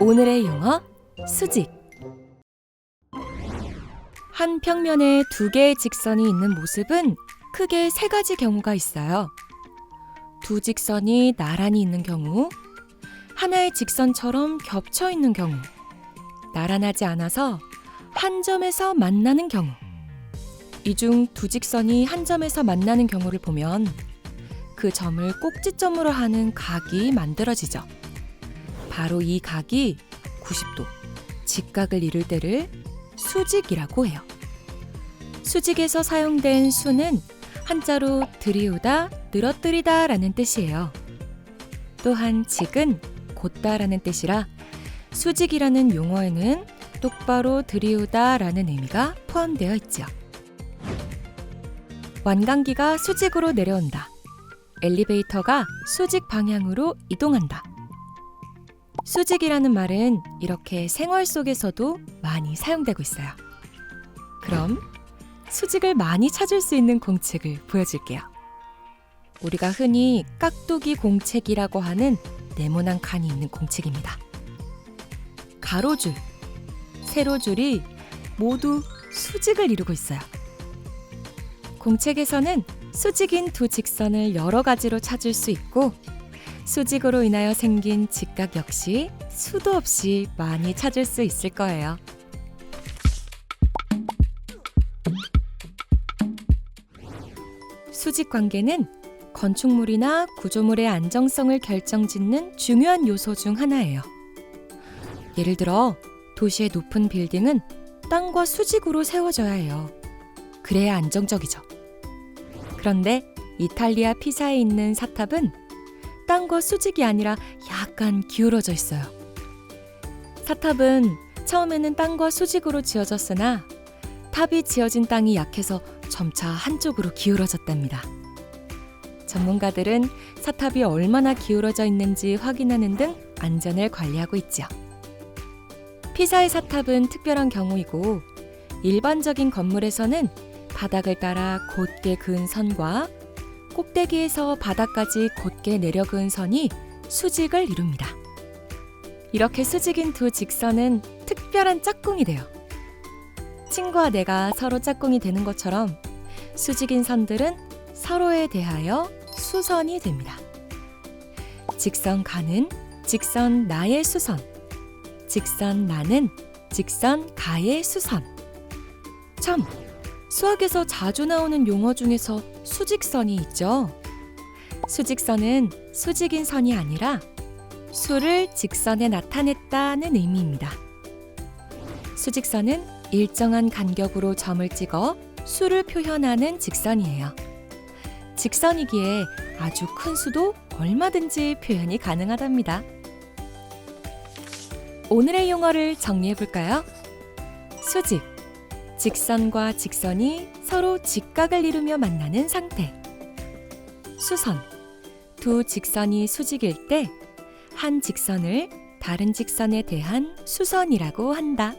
오늘의 용어 수직 한 평면에 두 개의 직선이 있는 모습은 크게 세 가지 경우가 있어요. 두 직선이 나란히 있는 경우, 하나의 직선처럼 겹쳐 있는 경우, 나란하지 않아서 한 점에서 만나는 경우. 이 중 두 직선이 한 점에서 만나는 경우를 보면 그 점을 꼭지점으로 하는 각이 만들어지죠. 바로 이 각이 90도, 직각을 이룰 때를 수직이라고 해요. 수직에서 사용된 수는 한자로 들이우다, 늘어뜨리다 라는 뜻이에요. 또한 직은 곧다라는 뜻이라 수직이라는 용어에는 똑바로 들이우다 라는 의미가 포함되어 있죠. 완강기가 수직으로 내려온다. 엘리베이터가 수직 방향으로 이동한다. 수직이라는 말은 이렇게 생활 속에서도 많이 사용되고 있어요. 그럼 수직을 많이 찾을 수 있는 공책을 보여줄게요. 우리가 흔히 깍두기 공책이라고 하는 네모난 칸이 있는 공책입니다. 가로줄, 세로줄이 모두 수직을 이루고 있어요. 공책에서는 수직인 두 직선을 여러 가지로 찾을 수 있고 수직으로 인하여 생긴 직각 역시 수도 없이 많이 찾을 수 있을 거예요. 수직 관계는 건축물이나 구조물의 안정성을 결정짓는 중요한 요소 중 하나예요. 예를 들어 도시의 높은 빌딩은 땅과 수직으로 세워져야 해요. 그래야 안정적이죠. 그런데 이탈리아 피사에 있는 사탑은 땅과 수직이 아니라 약간 기울어져 있어요. 사탑은 처음에는 땅과 수직으로 지어졌으나 탑이 지어진 땅이 약해서 점차 한쪽으로 기울어졌답니다. 전문가들은 사탑이 얼마나 기울어져 있는지 확인하는 등 안전을 관리하고 있죠. 피사의 사탑은 특별한 경우이고 일반적인 건물에서는 바닥을 따라 곧게 그은 선과 꼭대기에서 바닥까지 곧게 내려 그은 선이 수직을 이룹니다. 이렇게 수직인 두 직선은 특별한 짝꿍이 돼요. 친구와 내가 서로 짝꿍이 되는 것처럼 수직인 선들은 서로에 대하여 수선이 됩니다. 직선 가는 직선 나의 수선, 직선 나는 직선 가의 수선. 참, 수학에서 자주 나오는 용어 중에서 수직선이 있죠. 수직선은 수직인 선이 아니라 수를 직선에 나타냈다는 의미입니다. 수직선은 일정한 간격으로 점을 찍어 수를 표현하는 직선이에요. 직선이기에 아주 큰 수도 얼마든지 표현이 가능하답니다. 오늘의 용어를 정리해 볼까요? 수직. 직선과 직선이 서로 직각을 이루며 만나는 상태. 수선. 두 직선이 수직일 때 한 직선을 다른 직선에 대한 수선이라고 한다.